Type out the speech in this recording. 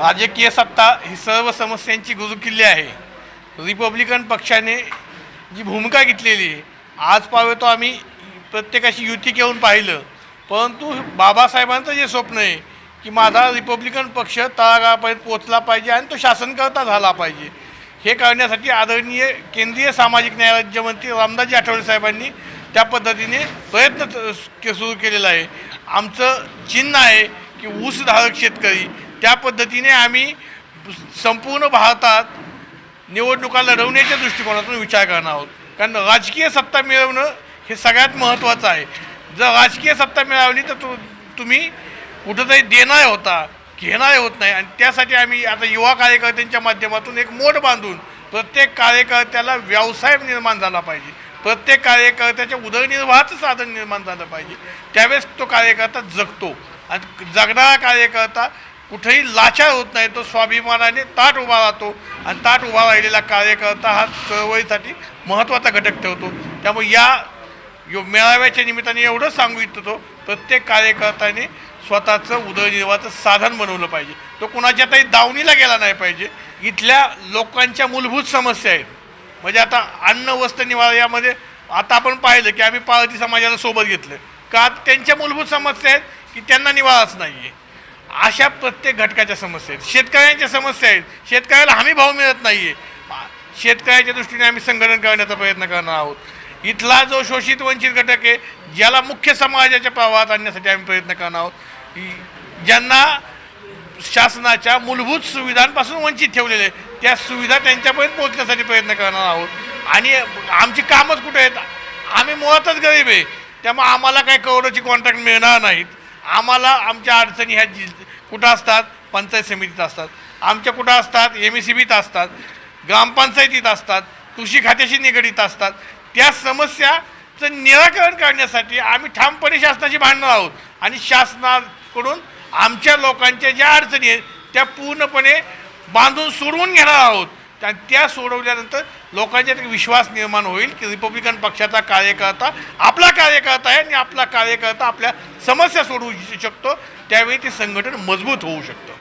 राजकीय सत्ता ही सर्व समस्यांची गुरुकिल्ली आहे. रिपब्लिकन पक्षाने जी भूमिका घेतलेली आहे आज पाहतो आम्ही प्रत्येकाशी युती घेऊन पाहिलं. परंतु बाबासाहेबांचं जे स्वप्न आहे की माझा रिपब्लिकन पक्ष तळागाळापर्यंत पोचला पाहिजे आणि तो शासनकर्ता झाला पाहिजे. हे करण्यासाठी आदरणीय केंद्रीय सामाजिक न्याय राज्यमंत्री रामदासजी आठवले साहेबांनी त्या पद्धतीने प्रयत्न के- सुरू केलेला आहे. आमचं चिन्ह आहे की ऊसधारक शेतकरी त्या पद्धतीने आम्ही संपूर्ण भारतात निवडणुका लढवण्याच्या दृष्टिकोनातून विचार करणार आहोत. कारण राजकीय सत्ता मिळवणं हे सगळ्यात महत्त्वाचं आहे. जर राजकीय सत्ता मिळवली तर तु तुम्ही कुठंतरी देणार होता घेणार होत नाही. आणि त्यासाठी आम्ही आता युवा कार्यकर्त्यांच्या माध्यमातून एक मोठ बांधून प्रत्येक कार्यकर्त्याला व्यवसाय निर्माण झाला पाहिजे. प्रत्येक कार्यकर्त्याच्या उदरनिर्वाहाचं साधन निर्माण झालं पाहिजे. त्यावेळेस तो कार्यकर्ता जगतो. आणि जगणारा कार्यकर्ता कुठेही लाचार होत नाही. तो स्वाभिमानाने ताट उभा राहतो आणि ताट उभा राहिलेला कार्यकर्ता हा चळवळीसाठी महत्त्वाचा घटक ठेवतो त्यामुळे या यो मेळाव्याच्या निमित्ताने एवढंच सांगू इच्छितो प्रत्येक कार्यकर्त्याने स्वतःचं उदरनिर्वाहाचं साधन बनवलं पाहिजे. तो कुणाच्या तरी दावणीला गेला नाही पाहिजे. इथल्या लोकांच्या मूलभूत समस्या आहेत. म्हणजे आता अन्न वस्त्र निवारा यामध्ये आता आपण पाहिलं की आम्ही पार्टी समाजाला सोबत घेतलं. का? त्यांच्या मूलभूत समस्या आहेत की त्यांना निवाराच नाही आहे अशा प्रत्येक घटकाच्या समस्या आहेत. शेतकऱ्यांच्या समस्या आहेत. शेतकऱ्याला हमी भाव मिळत नाही आहे शेतकऱ्याच्या दृष्टीने आम्ही संघटन करण्याचा प्रयत्न करणार आहोत. इथला जो शोषित वंचित घटक आहे ज्याला मुख्य समाजाच्या प्रवाहात आणण्यासाठी आम्ही प्रयत्न करणार आहोत ज्यांना शासनाच्या मूलभूत सुविधांपासून वंचित ठेवलेले आहे, त्या सुविधा त्यांच्यापर्यंत पोहोचण्यासाठी प्रयत्न करणार आहोत. आणि आमची कामच कुठे आहेत? आम्ही मुळातच गरीब आहे. त्यामुळे आम्हाला काही करोडोची कॉन्ट्रॅक्ट मिळणार नाहीत. आम्हाला आमच्या अडचणी ह्या जि कुठं असतात? पंचायत समितीत असतात. आमच्या कुठं असतात? एम एस सी बीत असतात. ग्रामपंचायतीत असतात. कृषी खात्याशी निगडीत असतात. त्या समस्याचं निराकरण करण्यासाठी आम्ही ठामपणे शासनाची भांडणार आहोत. आणि शासनाकडून आमच्या लोकांच्या ज्या अडचणी आहेत त्या पूर्णपणे बांधून सोडवून घेणार आहोत. त्या त्या सोडवल्यानंतर लोकांच्यात एक विश्वास निर्माण होईल की रिपब्लिकन पक्षाचा कार्यकर्ता आपला कार्यकर्ता आहे आणि आपला कार्यकर्ता आपल्या समस्या सोडवू शकतो. त्यावेळी ते संघटन मजबूत होऊ शकतं.